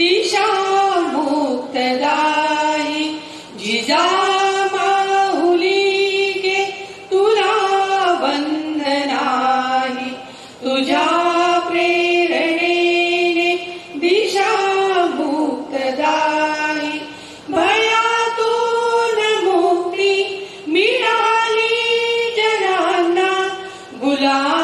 दिशा मुक्तदायी जिजा माहुली गे तुला वंदनाही. तुझ्या प्रेरणेने दिशा मुक्तदायी भयातून मुक्ती मिळाली जनांना. गुला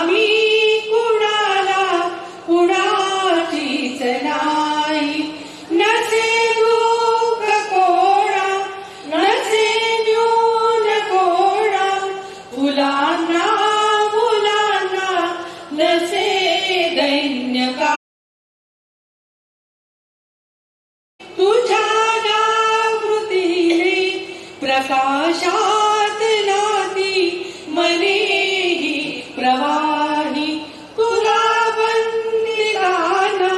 दैन्य तुझ्या जागृतीने प्रकाशात नाती मनेही प्रवाही तुला बंदिराना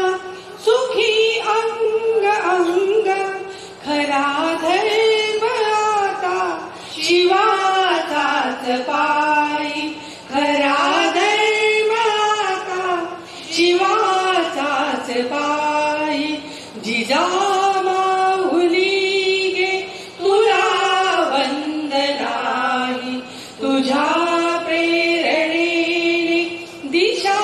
सुखी अंग अंग खरा धर्म आता शिवाचाच पायी जिजा माहुली गे तुला वंदनाही तुझ्या प्रेरणेने दिशा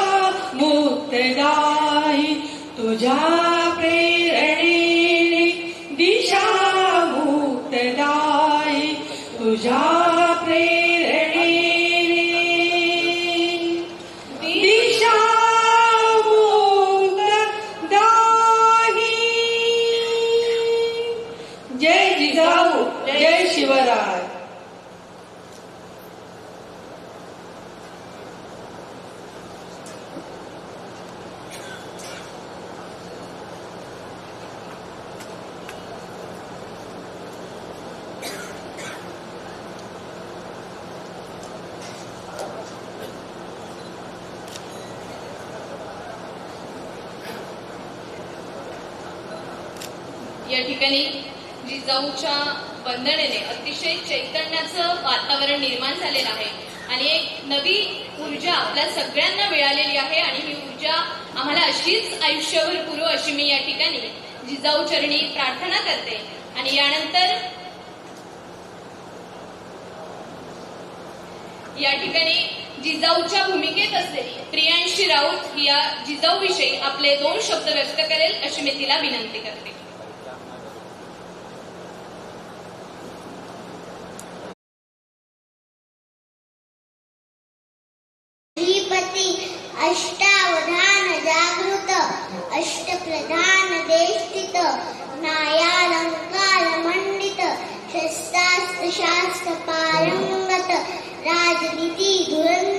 मुक्तदायी तुझ्या प्रेरणेने दिशा मुक्तदायी तुझ्या काय या ठिकाणी जिजाऊच्या स्पंदनेने अतिशय चैतन्याचं वातावरण निर्माण झालेलं आहे. आणि एक नवी ऊर्जा आपल्या सगळ्यांना मिळालेली आहे आणि ही ऊर्जा आम्हाला अशीच आयुष्यभर पुरो अशी मी या ठिकाणी जिजाऊ चरणी प्रार्थना करते. आणि यानंतर या ठिकाणी जिजाऊच्या भूमिकेत असलेली प्रियांशी राऊत या जिजाऊ विषयी आपले दोन शब्द व्यक्त करेल अशी मी तिला विनंती करते. अष्टावधान जागृत अष्टप्रधान देष्टित नायालंकार मंडित शस्त्रास्त्र शास्त्र पारंगत राजनीती धुरंग